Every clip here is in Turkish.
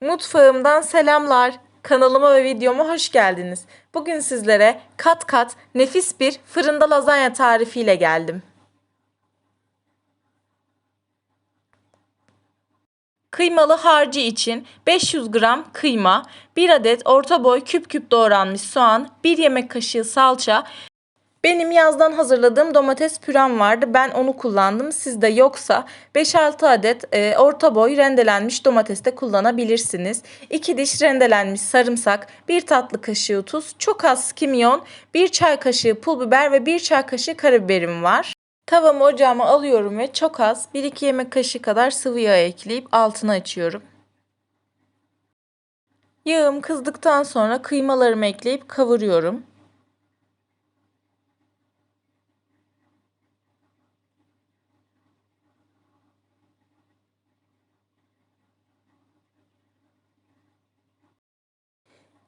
Mutfağımdan selamlar. Kanalıma ve videoma hoş geldiniz. Bugün sizlere kat kat nefis bir fırında lazanya tarifiyle geldim. Kıymalı harcı için 500 gram kıyma, 1 adet orta boy küp küp doğranmış soğan, 1 yemek kaşığı salça, benim yazdan hazırladığım domates pürem vardı. Ben onu kullandım. Sizde yoksa 5-6 adet e, orta boy rendelenmiş domates de kullanabilirsiniz. 2 diş rendelenmiş sarımsak, 1 tatlı kaşığı tuz, çok az kimyon, 1 çay kaşığı pul biber ve 1 çay kaşığı karabiberim var. Tavamı ocağıma alıyorum ve çok az 1-2 yemek kaşığı kadar sıvı yağ ekleyip altını açıyorum. Yağım kızdıktan sonra kıymalarımı ekleyip kavuruyorum.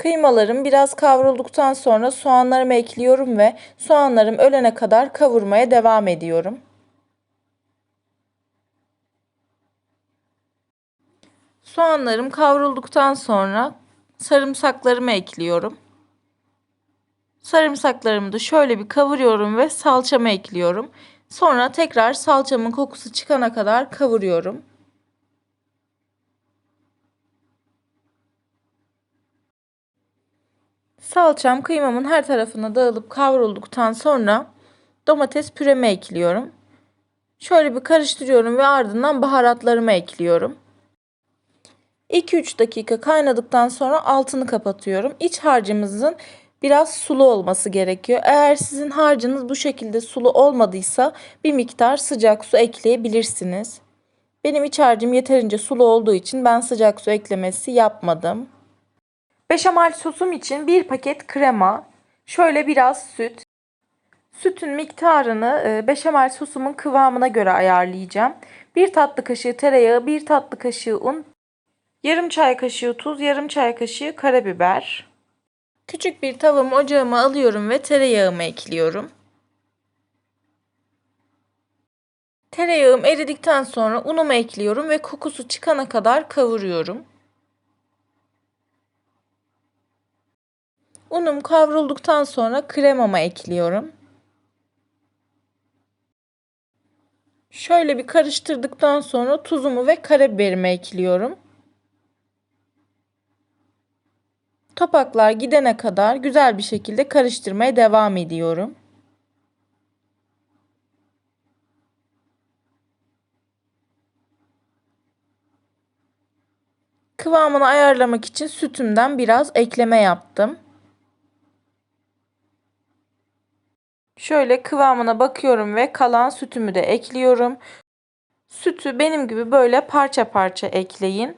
Kıymalarım biraz kavrulduktan sonra soğanlarımı ekliyorum ve soğanlarım ölene kadar kavurmaya devam ediyorum. Soğanlarım kavrulduktan sonra sarımsaklarımı ekliyorum. Sarımsaklarımı da şöyle bir kavuruyorum ve salçamı ekliyorum. Sonra tekrar salçamın kokusu çıkana kadar kavuruyorum. Salçam kıymamın her tarafına dağılıp kavrulduktan sonra domates püremi ekliyorum. Şöyle bir karıştırıyorum ve ardından baharatlarımı ekliyorum. 2-3 dakika kaynadıktan sonra altını kapatıyorum. İç harcımızın biraz sulu olması gerekiyor. Eğer sizin harcınız bu şekilde sulu olmadıysa bir miktar sıcak su ekleyebilirsiniz. Benim iç harcım yeterince sulu olduğu için ben sıcak su eklemesi yapmadım. Beşamel sosum için bir paket krema, şöyle biraz süt. Sütün miktarını e, beşamel sosumun kıvamına göre ayarlayacağım. Bir tatlı kaşığı tereyağı, bir tatlı kaşığı un, yarım çay kaşığı tuz, yarım çay kaşığı karabiber. Küçük bir tavamı ocağıma alıyorum ve tereyağımı ekliyorum. Tereyağım eridikten sonra unumu ekliyorum ve kokusu çıkana kadar kavuruyorum. Unum kavrulduktan sonra kremama ekliyorum. Şöyle bir karıştırdıktan sonra tuzumu ve karabiberimi ekliyorum. Topaklar gidene kadar güzel bir şekilde karıştırmaya devam ediyorum. Kıvamını ayarlamak için sütümden biraz ekleme yaptım. Şöyle kıvamına bakıyorum ve kalan sütümü de ekliyorum. Sütü benim gibi böyle parça parça ekleyin.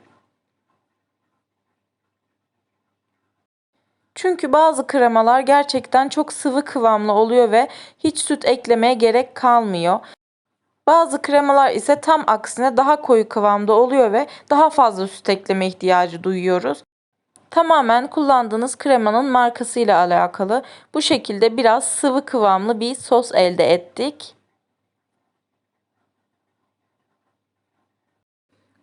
Çünkü bazı kremalar gerçekten çok sıvı kıvamlı oluyor ve hiç süt eklemeye gerek kalmıyor. Bazı kremalar ise tam aksine daha koyu kıvamda oluyor ve daha fazla süt ekleme ihtiyacı duyuyoruz. Tamamen kullandığınız kremanın markasıyla alakalı. Bu şekilde biraz sıvı kıvamlı bir sos elde ettik.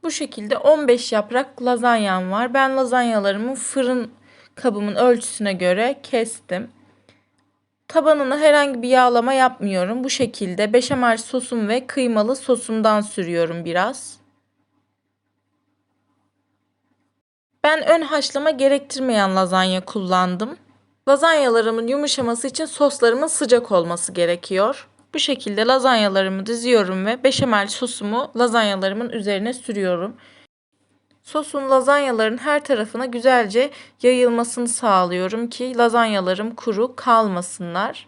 Bu şekilde 15 yaprak lazanyam var. Ben lazanyalarımı fırın kabımın ölçüsüne göre kestim. Tabanına herhangi bir yağlama yapmıyorum. Bu şekilde beşamel sosum ve kıymalı sosumdan sürüyorum biraz. Ben ön haşlama gerektirmeyen lazanya kullandım. Lazanyalarımın yumuşaması için soslarımın sıcak olması gerekiyor. Bu şekilde lazanyalarımı diziyorum ve beşamel sosumu lazanyalarımın üzerine sürüyorum. Sosun lazanyaların her tarafına güzelce yayılmasını sağlıyorum ki lazanyalarım kuru kalmasınlar.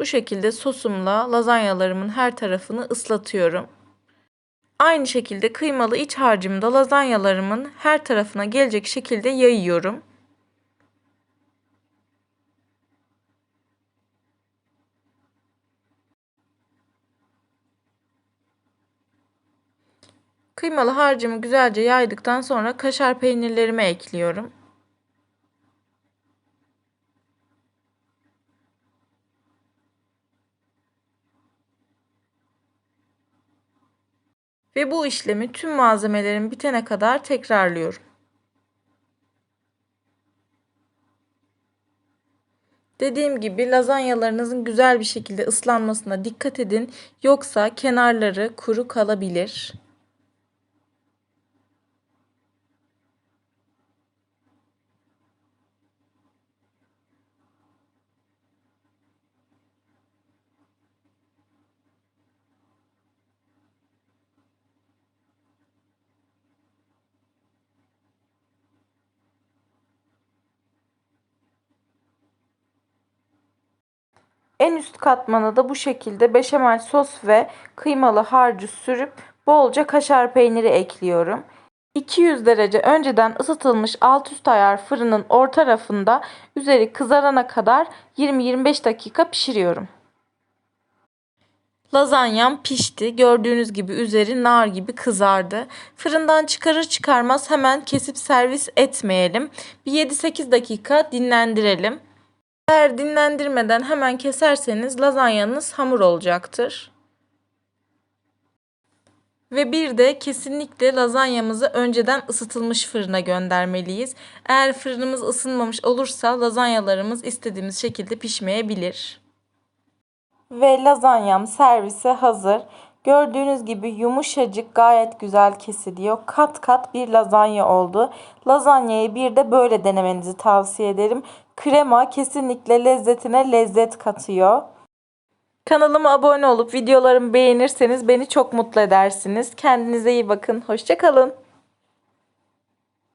Bu şekilde sosumla lazanyalarımın her tarafını ıslatıyorum. Aynı şekilde kıymalı iç harcımı da lazanyalarımın her tarafına gelecek şekilde yayıyorum. Kıymalı harcımı güzelce yaydıktan sonra kaşar peynirlerimi ekliyorum. Ve bu işlemi tüm malzemelerin bitene kadar tekrarlıyorum. Dediğim gibi lazanyalarınızın güzel bir şekilde ıslanmasına dikkat edin. Yoksa kenarları kuru kalabilir. En üst katmana da bu şekilde beşamel sos ve kıymalı harcı sürüp bolca kaşar peyniri ekliyorum. 200 derece önceden ısıtılmış alt üst ayar fırının orta rafında üzeri kızarana kadar 20-25 dakika pişiriyorum. Lazanyam pişti. Gördüğünüz gibi üzeri nar gibi kızardı. Fırından çıkarır çıkarmaz hemen kesip servis etmeyelim. Bir 7-8 dakika dinlendirelim. Eğer dinlendirmeden hemen keserseniz lazanyanız hamur olacaktır. Ve bir de kesinlikle lazanyamızı önceden ısıtılmış fırına göndermeliyiz. Eğer fırınımız ısınmamış olursa lazanyalarımız istediğimiz şekilde pişmeyebilir. Ve lazanyam servise hazır. Gördüğünüz gibi yumuşacık gayet güzel kesiliyor. Kat kat bir lazanya oldu. Lazanyayı bir de böyle denemenizi tavsiye ederim. Krema kesinlikle lezzetine lezzet katıyor. Kanalıma abone olup videolarımı beğenirseniz beni çok mutlu edersiniz. Kendinize iyi bakın. Hoşçakalın.